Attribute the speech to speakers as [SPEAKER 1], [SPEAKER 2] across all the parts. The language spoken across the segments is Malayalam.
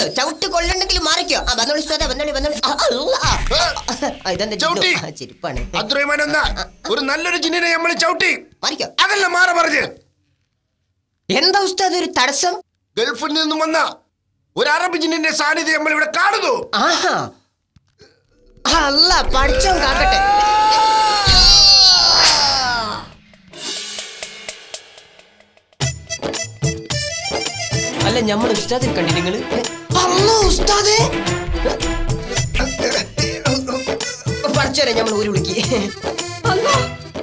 [SPEAKER 1] മാറിക്കോ ചവിട്ട് കൊള്ളണ്ടെങ്കിൽ മാറിക്കോ. ആ വന്നോളി ഉസ്താദേ വന്നോളി വന്നോളി. ഇതെന്താ ചെരുപ്പാണ്.
[SPEAKER 2] ഒരു നല്ലൊരു ജിന്നിനെ നമ്മൾ ചവിട്ടി.
[SPEAKER 1] മാറിക്കോ.
[SPEAKER 2] അതല്ല മാറ പറഞ്ഞ്.
[SPEAKER 1] എന്താ ഉസ്താദ് ഒരു തടസ്സം?
[SPEAKER 2] ഗൾഫിൽ നിന്നും വന്ന ഒരു അറബ് ജിന്നിന്റെ സാന്നിധ്യം നമ്മൾ ഇവിടെ കാണുന്നു.
[SPEAKER 1] ആഹാ. അല്ല പഠിച്ചോ കാക്കട്ടെ അല്ല ഞമ്മൾ ഉസ്താദിൽ കണ്ടി നിങ്ങൾ? അല്ലോ ഉസ്താദേ. പഠിച്ചോരെ ഞമ്മൾ ഊരി വിളിക്ക്.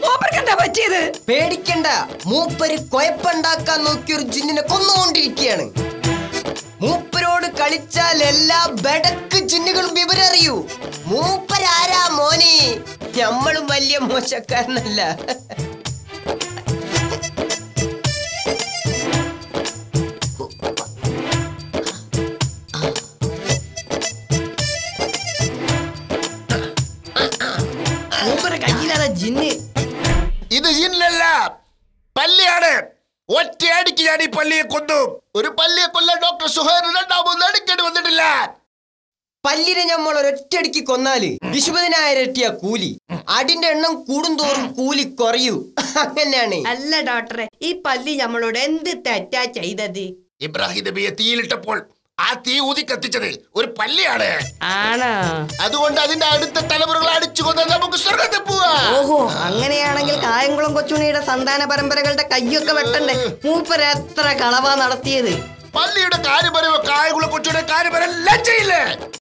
[SPEAKER 3] മൂപ്പർക്കെന്താ പറ്റിയത്?
[SPEAKER 1] പേടിക്കണ്ട. മൂപ്പര് കൊയപ്പുണ്ടാക്കാൻ നോക്കി ഒരു ജിന്നിനെ കൊന്നുകൊണ്ടിരിക്കുകയാണ് മൂപ്പരോട് കളിച്ചാൽ എല്ലാ ബെടക്ക് ജിന്നുകളും വിവരം അറിയൂ മൂപ്പരാരാ മോനെ? നമ്മളും വലിയ മോശക്കാരനല്ല.
[SPEAKER 3] കയ്യിലാ ജിന്ന്.
[SPEAKER 2] ഇത് ജിന്നല്ല. പല്ലിയാണ്. ഒറ്റയടിക്ക് ഞാൻ ഈ പല്ലിയെ കൊന്നു. ഒരു പല്ലിയെ കൊല്ലാൻ ഡോക്ടർ സുഹൈർ രണ്ടാമത് അടിക്കേണ്ടി വന്നിട്ടില്ല.
[SPEAKER 1] പല്ലിനെ നമ്മൾ ഒരൊറ്റടിക്ക് കൊന്നാൽ വിശുപതിനായിരം ഇരട്ടിയ കൂലി. അടിന്റെ എണ്ണം കൂടുന്തോറും കൂലി കുറയൂ. അങ്ങനെയാണ്.
[SPEAKER 3] അല്ല ഡോക്ടറെ ഈ പല്ലി നമ്മളോട് എന്ത് തെറ്റാ ചെയ്തത്?
[SPEAKER 2] ഇബ്രാഹിം നബിയെ തീയിലിട്ടപ്പോൾ ആ തീ ഊതി കത്തിച്ചത് ഒരു പല്ലിയാണ്.
[SPEAKER 3] ആണോ?
[SPEAKER 2] അതുകൊണ്ട് അതിന്റെ അടുത്ത തലമുറകൾ അടിച്ചു കൊണ്ട് നമുക്ക് സ്വർഗത്തിൽ പോവാ.
[SPEAKER 3] ഓഹോ അങ്ങനെയാണെങ്കിൽ കായംകുളം കൊച്ചുണിയുടെ സന്താന പരമ്പരകളുടെ കയ്യൊക്കെ വെട്ടണ്ടേ? മൂപ്പര് എത്ര കളവാ നടത്തിയത്?
[SPEAKER 2] പള്ളിയുടെ കാര്യപരവ് കായംകുളം കൊച്ചുണിയുടെ കാര്യപരം ലജ്ജയില്ലേ?